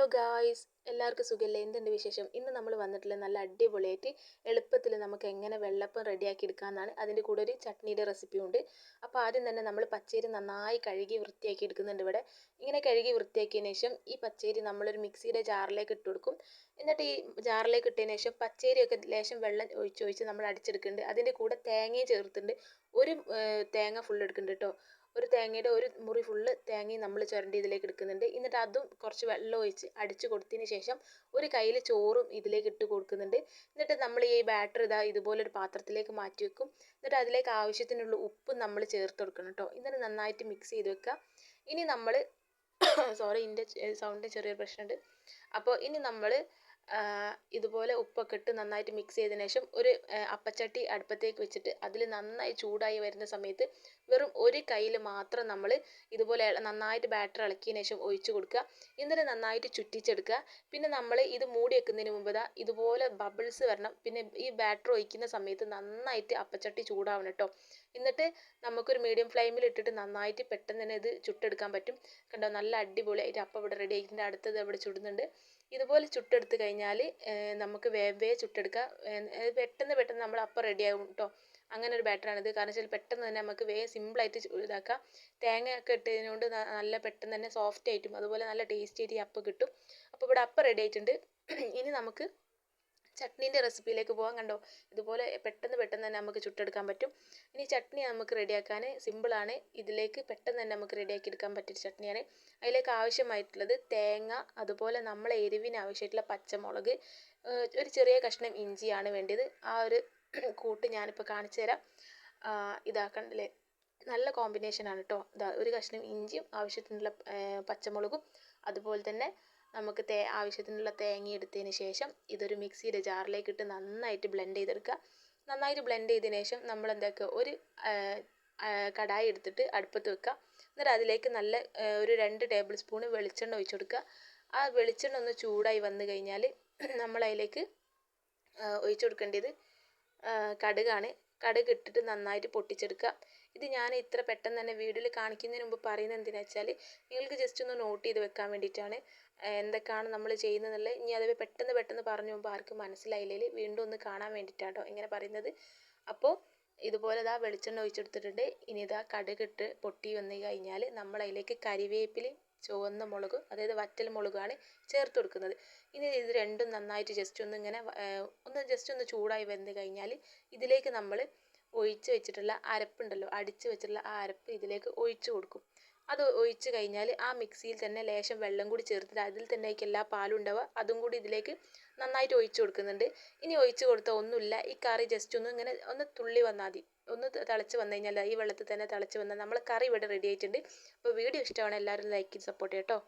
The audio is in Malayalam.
ഹലോ ഗായ്സ് എല്ലാവർക്കും സുഖമല്ലേ എന്തുണ്ട് വിശേഷം? ഇന്ന് നമ്മൾ വന്നിട്ടുള്ള നല്ല അടിപൊളിയായിട്ട് എളുപ്പത്തിൽ നമുക്ക് എങ്ങനെ വെള്ളപ്പം റെഡിയാക്കി എടുക്കാമെന്നാണ് അതിന്റെ കൂടെ ഒരു ചട്നിയുടെ റെസിപ്പിയും ഉണ്ട്. അപ്പോൾ ആദ്യം തന്നെ നമ്മൾ പച്ചരി നന്നായി കഴുകി വൃത്തിയാക്കി എടുക്കുന്നുണ്ട് ഇവിടെ. ഇങ്ങനെ കഴുകി വൃത്തിയാക്കിയതിന് ശേഷം ഈ പച്ചരി നമ്മളൊരു മിക്സിയുടെ ജാറിലേക്ക് ഇട്ട് കൊടുക്കും. എന്നിട്ട് ഈ ജാറിലേക്ക് ഇട്ടതിന് ശേഷം പച്ചരിയൊക്കെ ലേശം വെള്ളം ഒഴിച്ച് ഒഴിച്ച് നമ്മൾ അടിച്ചെടുക്കുന്നുണ്ട്. അതിന്റെ കൂടെ തേങ്ങയും ചേർത്തിട്ടുണ്ട്. ഒരു തേങ്ങ ഫുൾ എടുക്കുന്നുണ്ട് കേട്ടോ. ഒരു തേങ്ങയുടെ ഒരു മുറി ഫുള്ള് തേങ്ങയും നമ്മൾ ചുരണ്ടി ഇതിലേക്ക് എടുക്കുന്നുണ്ട്. എന്നിട്ട് അതും കുറച്ച് വെള്ളം ഒഴിച്ച് അടിച്ചു കൊടുത്തതിന് ശേഷം ഒരു കയ്യിൽ ചോറും ഇതിലേക്ക് ഇട്ട് കൊടുക്കുന്നുണ്ട്. എന്നിട്ട് നമ്മൾ ഈ ബാറ്റർ ഇതാ ഇതുപോലെ ഒരു പാത്രത്തിലേക്ക് മാറ്റി വെക്കും. എന്നിട്ട് അതിലേക്ക് ആവശ്യത്തിനുള്ള ഉപ്പ് നമ്മൾ ചേർത്ത് കൊടുക്കണം കേട്ടോ എന്നിട്ട് നന്നായിട്ട് മിക്സ് ചെയ്ത് വെക്കുക. ഇനി നമ്മൾ സോറി ഇതിന്റെ സൗണ്ടിന് ചെറിയൊരു പ്രശ്നമുണ്ട്. അപ്പോൾ ഇനി നമ്മൾ ഇതുപോലെ ഉപ്പൊക്കെ ഇട്ട് നന്നായിട്ട് മിക്സ് ചെയ്തതിന് ശേഷം ഒരു അപ്പച്ചട്ടി അടുപ്പത്തേക്ക് വെച്ചിട്ട് അതിൽ നന്നായി ചൂടായി വരുന്ന സമയത്ത് വെറും ഒരു കയ്യിൽ മാത്രം നമ്മൾ ഇതുപോലെ നന്നായിട്ട് ബാറ്റർ ഇളക്കിയതിന് ശേഷം ഒഴിച്ച് കൊടുക്കുക. എന്നിട്ട് നന്നായിട്ട് ചുറ്റിച്ചെടുക്കുക. പിന്നെ നമ്മൾ ഇത് മൂടി വെക്കുന്നതിന് മുമ്പ് ദാ ഇതുപോലെ ബബിൾസ് വരണം. പിന്നെ ഈ ബാറ്റർ ഒഴിക്കുന്ന സമയത്ത് നന്നായിട്ട് അപ്പച്ചട്ടി ചൂടാവണം കേട്ടോ എന്നിട്ട് നമുക്കൊരു മീഡിയം ഫ്ലെയിമിൽ ഇട്ടിട്ട് നന്നായിട്ട് പെട്ടെന്ന് തന്നെ ഇത് ചുട്ടെടുക്കാൻ പറ്റും. കണ്ടോ? നല്ല അടിപൊളിയായിട്ട് അപ്പം ഇവിടെ റെഡി ആയിട്ടുണ്ട് അടുത്തത് ഇവിടെ ചുടുന്നുണ്ട്. ഇതുപോലെ ചുട്ടെടുത്ത് കഴിഞ്ഞാൽ നമുക്ക് വേഗം വേഗം ചുട്ടെടുക്കാം. പെട്ടെന്ന് പെട്ടെന്ന് നമ്മൾ അപ്പം റെഡിയാകും കേട്ടോ അങ്ങനെ ഒരു ബാറ്ററാണിത് കാരണം വെച്ചാൽ പെട്ടെന്ന് തന്നെ നമുക്ക് വേഗം സിമ്പിളായിട്ട് ഇതാക്കാം. തേങ്ങ ഒക്കെ ഇട്ടതിനോണ്ട് നല്ല പെട്ടെന്ന് തന്നെ സോഫ്റ്റ് ആയിട്ടും അതുപോലെ നല്ല ടേസ്റ്റി ആയിട്ട് ഈ അപ്പം കിട്ടും. അപ്പോൾ ഇവിടെ അപ്പം റെഡി ആയിട്ടുണ്ട്. ഇനി നമുക്ക് ചട്നീന്റെ റെസിപ്പിയിലേക്ക് പോകാൻ കണ്ടോ? ഇതുപോലെ പെട്ടെന്ന് പെട്ടെന്ന് തന്നെ നമുക്ക് ചുട്ടെടുക്കാൻ പറ്റും. ഇനി ചട്നി നമുക്ക് റെഡിയാക്കാൻ സിമ്പിളാണ്. ഇതിലേക്ക് പെട്ടെന്ന് തന്നെ നമുക്ക് റെഡിയാക്കി എടുക്കാൻ പറ്റിയ ചട്നിയാണ്. അതിലേക്ക് ആവശ്യമായിട്ടുള്ളത് തേങ്ങ അതുപോലെ നമ്മളെ എരിവിന് ആവശ്യമായിട്ടുള്ള പച്ചമുളക് ഒരു ചെറിയ കഷ്ണം ഇഞ്ചിയാണ് വേണ്ടത് ആ ഒരു കൂട്ട് ഞാനിപ്പോൾ കാണിച്ചു തരാം. ഇതാക്കണ്ടല്ലേ നല്ല കോമ്പിനേഷൻ ആണ് കേട്ടോ ഒരു കഷ്ണം ഇഞ്ചിയും ആവശ്യത്തിനുള്ള പച്ചമുളകും അതുപോലെ തന്നെ നമുക്ക് തേ ആവശ്യത്തിനുള്ള തേങ്ങ എടുത്തതിന് ശേഷം ഇതൊരു മിക്സിയുടെ ജാറിലേക്ക് ഇട്ട് നന്നായിട്ട് ബ്ലെൻഡ് ചെയ്തെടുക്കുക. നന്നായിട്ട് ബ്ലെൻഡ് ചെയ്തതിന് ശേഷം നമ്മൾ എന്താക്കുക? ഒരു കടായി എടുത്തിട്ട് അടുപ്പത്ത് വെക്കുക. എന്നിട്ട് അതിലേക്ക് നല്ല ഒരു രണ്ട് ടേബിൾ സ്പൂൺ വെളിച്ചെണ്ണ ഒഴിച്ചു കൊടുക്കുക. ആ വെളിച്ചെണ്ണ ഒന്ന് ചൂടായി വന്നു കഴിഞ്ഞാൽ നമ്മൾ അതിലേക്ക് ഒഴിച്ചു കൊടുക്കേണ്ടത് കടുകാണ്. കടുക് ഇട്ടിട്ട് നന്നായിട്ട് പൊട്ടിച്ചെടുക്കുക. ഇത് ഞാൻ ഇത്ര പെട്ടെന്ന് തന്നെ വീഡിയോയിൽ കാണിക്കുന്നതിന് മുമ്പ് പറയുന്നത് എന്തിനാ വെച്ചാൽ നിങ്ങൾക്ക് ജസ്റ്റ് ഒന്ന് നോട്ട് ചെയ്ത് വെക്കാൻ വേണ്ടിയിട്ടാണ്. എന്തൊക്കെയാണ് നമ്മൾ ചെയ്യുന്നതെന്നുള്ളത്. ഇനി അത് പെട്ടെന്ന് പെട്ടെന്ന് പറഞ്ഞു പോകുമ്പോൾ ആർക്കും മനസ്സിലായില്ലെങ്കിൽ വീണ്ടും ഒന്ന് കാണാൻ വേണ്ടിയിട്ടാണ് ഇങ്ങനെ പറയുന്നത്. അപ്പോൾ ഇതുപോലെ ഇതാ വെളിച്ചെണ്ണ ഒഴിച്ചെടുത്തിട്ടുണ്ട്. ഇനി ഇതാ കടുകിട്ട് പൊട്ടി വന്നു കഴിഞ്ഞാൽ നമ്മൾ അതിലേക്ക് കരിവേപ്പിലയും ചുവന്ന മുളക് അതായത് വറ്റൽ മുളകാണ് ചേർത്ത് കൊടുക്കുന്നത്. ഇനി ഇത് രണ്ടും നന്നായിട്ട് ജസ്റ്റ് ഒന്ന് ഇങ്ങനെ ഒന്ന് ജസ്റ്റ് ഒന്ന് ചൂടായി വന്നു കഴിഞ്ഞാൽ ഇതിലേക്ക് നമ്മൾ ഒഴിച്ച് വെച്ചിട്ടുള്ള അരപ്പുണ്ടല്ലോ അടിച്ച് വെച്ചിട്ടുള്ള ആ അരപ്പ് ഇതിലേക്ക് ഒഴിച്ച് കൊടുക്കും. അത് ഒഴിച്ച് കഴിഞ്ഞാൽ ആ മിക്സിയിൽ തന്നെ ലേശം വെള്ളം കൂടി ചേർത്തിട്ട് അതിൽ തന്നെ ആയിരിക്കും എല്ലാ പാലും ഉണ്ടാവുക. അതും കൂടി ഇതിലേക്ക് നന്നായിട്ട് ഒഴിച്ച് കൊടുക്കുന്നുണ്ട്. ഇനി ഒഴിച്ച് കൊടുത്താൽ ഒന്നുമില്ല. ഈ കറി ജസ്റ്റ് ഒന്ന് ഇങ്ങനെ ഒന്ന് തുള്ളി വന്നാൽ മതി. ഒന്ന് തിളച്ച് വന്നു കഴിഞ്ഞാൽ ഈ വെള്ളത്തിൽ തന്നെ തിളച്ച് വന്നാൽ നമ്മൾ കറി ഇവിടെ റെഡി ആയിട്ടുണ്ട്. അപ്പോൾ വീഡിയോ ഇഷ്ടമാണ് എല്ലാവരും ലൈക്ക് ചെയ്ത് സപ്പോർട്ട് ചെയ്യട്ടോ